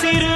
சிறு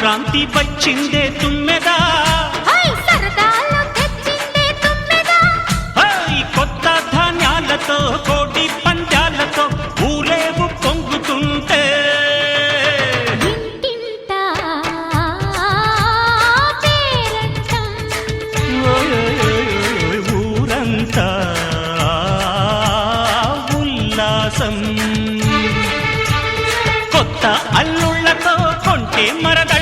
సంక్రాంతి వచ్చిందే తుమ్మెదా? కొత్త ధాన్యాలతో కోటి పంజాలతో ఊరేగు పొంగుతుంటే. ఊరంతా ఉల్లాసం. కొత్త అల్లుళ్ళతో కొంటే మరదళ్ళతో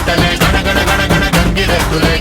గంటలే గణగణ గణగణ గంగిరెద్దులే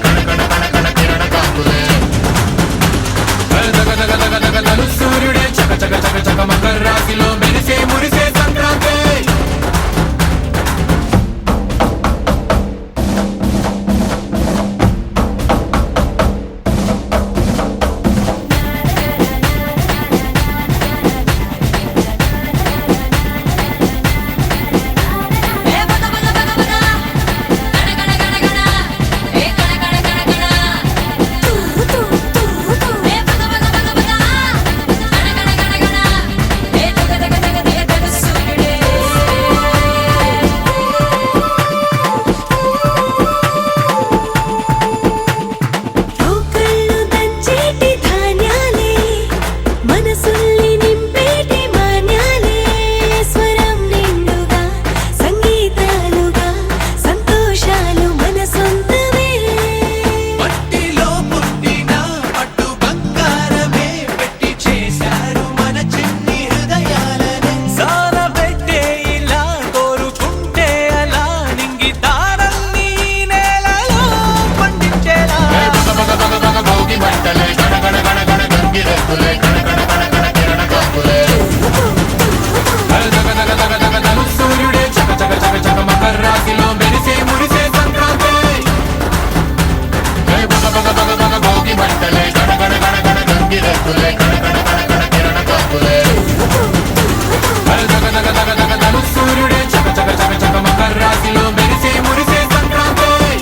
సంక్రాంతి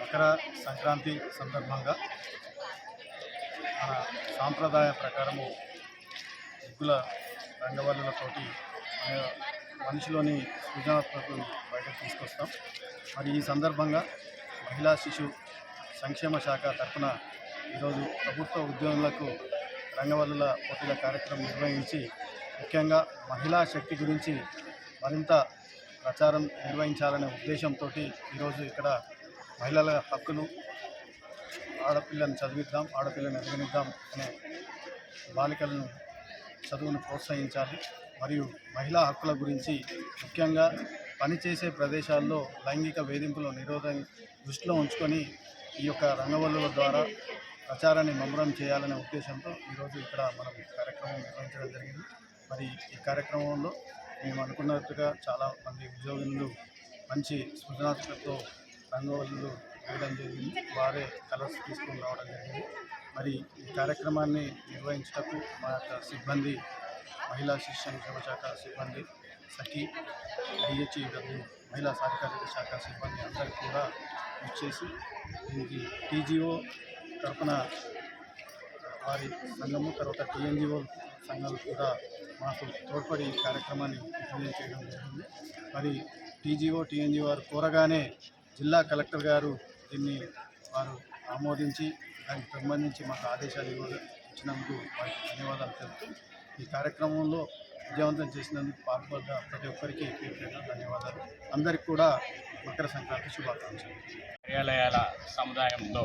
మకర సంక్రాంతి సందర్భంగా మన సాంప్రదాయ ప్రకారము ముగ్గుల రంగవల్లులతోటి మనిషిలోని సృజనాత్మకతను బయటకు తీసుకొస్తాం. మరి ఈ సందర్భంగా మహిళా శిశు సంక్షేమ శాఖ తరఫున ఈరోజు ప్రభుత్వ ఉద్యోగులకు రంగవల్లుల పోటీల కార్యక్రమం నిర్వహించి ముఖ్యంగా మహిళా శక్తి గురించి మరింత ప్రచారం నిర్వహించాలనే ఉద్దేశంతో ఈరోజు ఇక్కడ మహిళల హక్కులు ఆడపిల్లని చదివిద్దాం ఆడపిల్లను ఎదగనిద్దాం అనే బాలికలను చదువును ప్రోత్సహించాలి. మరియు మహిళా హక్కుల గురించి ముఖ్యంగా పనిచేసే ప్రదేశాల్లో లైంగిక వేధింపుల నిరోధం దృష్టిలో ఉంచుకొని ఈ యొక్క రంగవల్లుల ద్వారా ప్రచారాన్ని ముమ్మరం చేయాలనే ఉద్దేశంతో ఈరోజు ఇక్కడ మనం కార్యక్రమం నిర్వహించడం జరిగింది. మరి ఈ కార్యక్రమంలో మేము అనుకున్నట్టుగా చాలా మంది ఉద్యోగులు మంచి సృజనాత్మకతో రంగవల్లులు వేయడం జరిగింది. వారే కలర్స్ తీసుకుని రావడం జరిగింది. మరి ఈ కార్యక్రమాన్ని నిర్వహించటకు మా యొక్క సిబ్బంది మహిళా శిశు సంక్షేమ శాఖ సిబ్బంది సఖి డిహెచ్ఈడబ్ల్యూ మహిళా సాధికారిక శాఖ సిబ్బంది అందరికీ కూడా ఇచ్చేసి దీనికి టీజీఓ తరఫున వారి సంఘము తర్వాత టీఎన్జిఓ సంఘాలు కూడా మాకు తోడ్పడి ఈ కార్యక్రమాన్ని విజయం చేయడం జరిగింది. మరి టీజీఓ టీఎన్జీ వారు కోరగానే జిల్లా కలెక్టర్ గారు దీన్ని వారు ఆమోదించి దానికి సంబంధించి మాకు ఆదేశాలు ఇవ్వ ఇచ్చినందుకు వారికి ధన్యవాదాలు తెలుపుతూ ఈ కార్యక్రమంలో విజయవంతం చేసినందుకు పాల్గొన్న ప్రతి ఒక్కరికి ధన్యవాదాలు. అందరికీ కూడా మకర సంక్రాంతి శుభాకాంక్షలు. కార్యాలయాల సముదాయంలో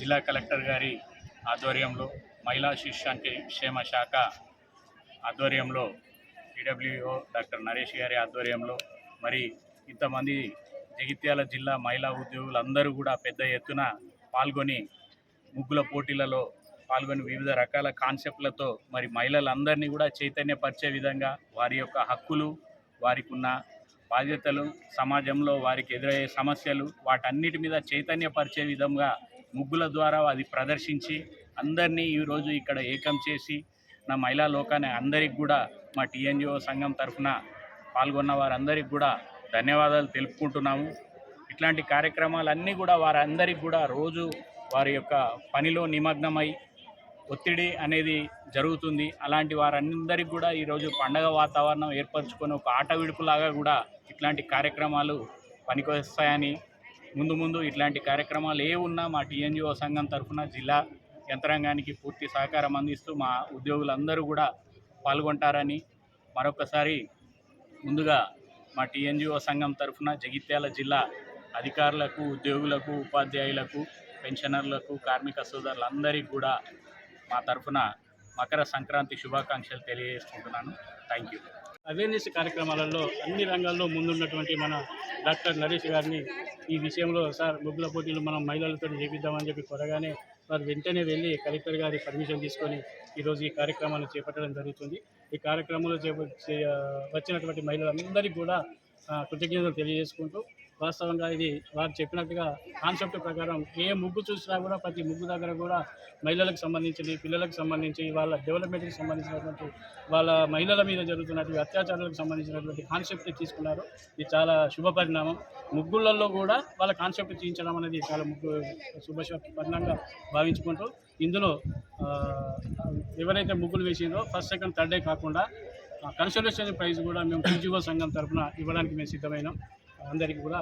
జిల్లా కలెక్టర్ గారి ఆధ్వర్యంలో మహిళా శిష్యానికి క్షేమ శాఖ ఆధ్వర్యంలో ఈడబ్ల్యూఓ డాక్టర్ నరేష్ గారి ఆధ్వర్యంలో మరి ఇంతమంది జగిత్యాల జిల్లా మహిళా ఉద్యోగులందరూ కూడా పెద్ద ఎత్తున పాల్గొని ముగ్గుల పోటీలలో పాల్గొని వివిధ రకాల కాన్సెప్ట్లతో మరి మహిళలందరినీ కూడా చైతన్యపరిచే విధంగా వారి యొక్క హక్కులు వారికి ఉన్న బాధ్యతలు సమాజంలో వారికి ఎదురయ్యే సమస్యలు వాటన్నిటి మీద చైతన్యపరిచే విధంగా ముగ్గుల ద్వారా అది ప్రదర్శించి అందరినీ ఈరోజు ఇక్కడ ఏకం చేసి నా మహిళా లోకాన్ని అందరికి కూడా మా టీఎన్జిఓ సంఘం తరఫున పాల్గొన్న వారందరికి కూడా ధన్యవాదాలు తెలుపుకుంటున్నాము. ఇట్లాంటి కార్యక్రమాలన్నీ కూడా వారందరికి కూడా రోజు వారి యొక్క పనిలో నిమగ్నమై ఒత్తిడి అనేది జరుగుతుంది. అలాంటి వారందరికీ కూడా ఈరోజు పండగ వాతావరణం ఏర్పరచుకొని ఒక ఆట విడుపులాగా కూడా ఇట్లాంటి కార్యక్రమాలు పనికొస్తాయని ముందు ముందు ఇట్లాంటి కార్యక్రమాలు ఏ ఉన్నా మా టీఎన్జిఓ సంఘం తరఫున జిల్లా యంత్రాంగానికి పూర్తి సహకారం అందిస్తూ మా ఉద్యోగులందరూ కూడా పాల్గొంటారని మరొకసారి ముందుగా మా టీఎన్జిఓ సంఘం తరఫున జగిత్యాల జిల్లా అధికారులకు ఉద్యోగులకు ఉపాధ్యాయులకు పెన్షనర్లకు కార్మిక సోదరులందరికీ కూడా మా తరఫున మకర సంక్రాంతి శుభాకాంక్షలు తెలియజేసుకుంటున్నాను. థ్యాంక్ యూ అవేర్నెస్ కార్యక్రమాలలో అన్ని రంగాల్లో ముందున్నటువంటి మన డాక్టర్ నరేష్ గారిని ఈ విషయంలో సార్ ముగ్గుల పోటీలు మనం మహిళలతో చేపిద్దామని చెప్పి కొరగానే వారు వెంటనే వెళ్ళి కలెక్టర్ గారి పర్మిషన్ తీసుకొని ఈరోజు ఈ కార్యక్రమాన్ని చేపట్టడం జరుగుతుంది. ఈ కార్యక్రమంలో చేప వచ్చినటువంటి మహిళలందరికీ కూడా కృతజ్ఞతలు తెలియజేసుకుంటూ వాస్తవంగా ఇది వారు చెప్పినట్టుగా కాన్సెప్ట్ ప్రకారం ఏ ముగ్గు చూసినా కూడా ప్రతి ముగ్గు దగ్గర కూడా మహిళలకు సంబంధించి పిల్లలకు సంబంధించి వాళ్ళ డెవలప్మెంట్కి సంబంధించినటువంటి వాళ్ళ మహిళల మీద జరుగుతున్నటువంటి అత్యాచారాలకు సంబంధించినటువంటి కాన్సెప్ట్ తీసుకున్నారు. ఇది చాలా శుభ పరిణామం. ముగ్గులలో కూడా వాళ్ళ కాన్సెప్ట్ తీయించడం అనేది చాలా ముగ్గు శుభ పరిణామంగా భావించుకుంటూ ఇందులో ఎవరైతే ముగ్గులు వేసిందో ఫస్ట్ సెకండ్ థర్డ్ డే కాకుండా కన్సల్టేషన్ ప్రైజ్ కూడా మేము టీజీఓ సంఘం తరఫున ఇవ్వడానికి మేము సిద్ధమైనాం. అందరికీ కూడా